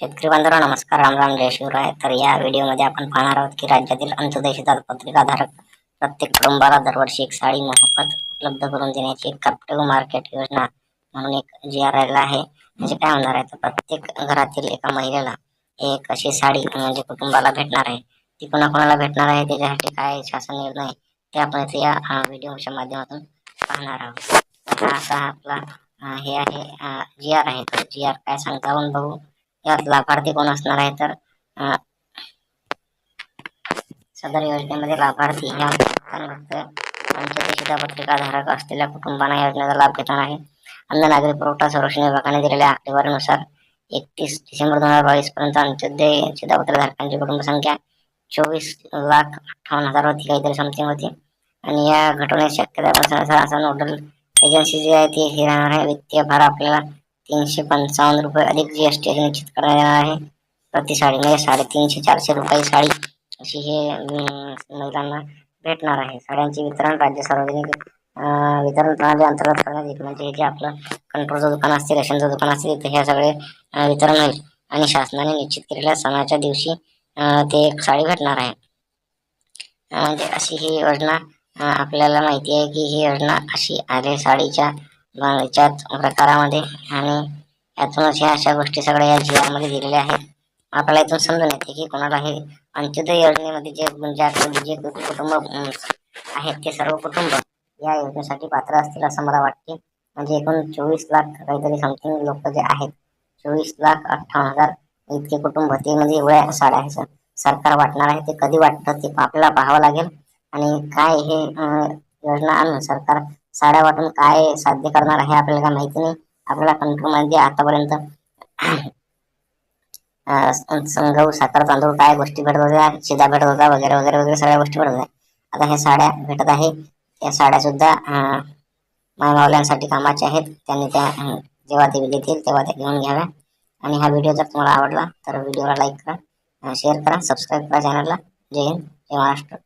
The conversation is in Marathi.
शेतकरी बांधव नमस्कार. राम राम जय शिवराय. तर या व्हिडिओमध्ये आपण पाहणार आहोत की राज्यातील अंत्योदय पत्रिकाधारक प्रत्येक कुटुंबाला दरवर्षी एक साडी मोफत उपलब्ध करून देण्याची एक कॅप्टिव्ह मार्केट योजना म्हणून एक जी आर आलेला आहे. म्हणजे काय होणार आहे? तर प्रत्येक घरातील एका महिलेला एक अशी साडी म्हणजे कुटुंबाला भेटणार आहे. ती कोणाकोणाला भेटणार आहे? त्याच्यासाठी काय शासन निर्णय? आहे ते आपण इथे या व्हिडिओच्या माध्यमातून पाहणार आहोत. असा आपला हे आहे जी आर आहे. तर जी आर काय सांगता? आपण बघू. यात लाभार्थी कोण असणार आहे तर सदर योजनेमध्ये लाभार्थी या फक्त धारक असलेल्या कुटुंबांना योजनेचा लाभ घेणार आहे. अन्न नागरी पुरवठा संरक्षण विभागाने दिलेल्या आकडेवारीनुसार एकतीस डिसेंबर दोन हजार बावीस पर्यंत अंत्योदय शिधापत्र धारकांची कुटुंब संख्या चोवीस लाख अठ्ठावन्न हजार होती काहीतरी समथिंग होती. आणि या घटनेची शक्यता असं नोडल एजन्सी जी आहे ती राहणार आहे. वित्तीय भार आपल्याला तीनशे पंचावन्न रुपये अधिक जी एस टी निश्चित करायला आहे. प्रति साडी म्हणजे साडेतीनशे चारशे रुपये साडी अशी हे महिलांना भेटणार आहे. साड्यांचे वितरण राज्य सार्वजनिक वितरण प्रणाली अंतर्गत करण्यात येईल. म्हणजे जे आपलं कंट्रोलचं दुकान असते रेशनचं दुकान असते तिथे हे सगळे वितरण होईल. आणि शासनाने निश्चित केलेल्या सणाच्या दिवशी ते एक साडी भेटणार आहे. म्हणजे अशी ही योजना आपल्याला माहिती आहे की ही योजना अशी आहे साडीच्या याच्याच याच्यात प्रकारामध्ये आणि यातूनच ह्या अशा गोष्टी सगळ्या या जी आरमध्ये दिलेल्या आहेत. आपल्याला इथून समजून येते की कोणाला हे अंत्योदय योजनेमध्ये जे ज्या जे कुटुंब आहेत ते सर्व कुटुंब या योजनेसाठी पात्र असतील असं मला वाटते. म्हणजे एकूण चोवीस लाख काहीतरी समथिंग लोक जे आहेत चोवीस लाख अठ्ठावन्न हजार इतके कुटुंब ते म्हणजे एवढ्या साड्या आहे सर सरकार वाटणार आहे ते कधी वाटतं ते आपल्याला पाहावं लागेल. आणि काय हे योजना आणून सरकार साड्या वाटून काय साध्य करणार आहे आपल्याला काय माहिती नाही. आपल्याला कंट्रोलमध्ये आतापर्यंत. गहू साखर तांदूळ काय गोष्टी भेटत होत्या शिदा भेटत होता वगैरे वगैरे वगैरे सगळ्या गोष्टी भेटत होत्या. आता ह्या साड्या भेटत आहे. त्या साड्या सुद्धा मायमावल्यांसाठी कामाच्या आहेत. त्यांनी त्या जेव्हा ते देतील तेव्हा त्या घेऊन घ्याव्या. आणि हा व्हिडिओ जर तुम्हाला आवडला तर व्हिडिओला लाईक करा शेअर करा सबस्क्राईब करा चॅनलला जय हिंद जय महाराष्ट्र.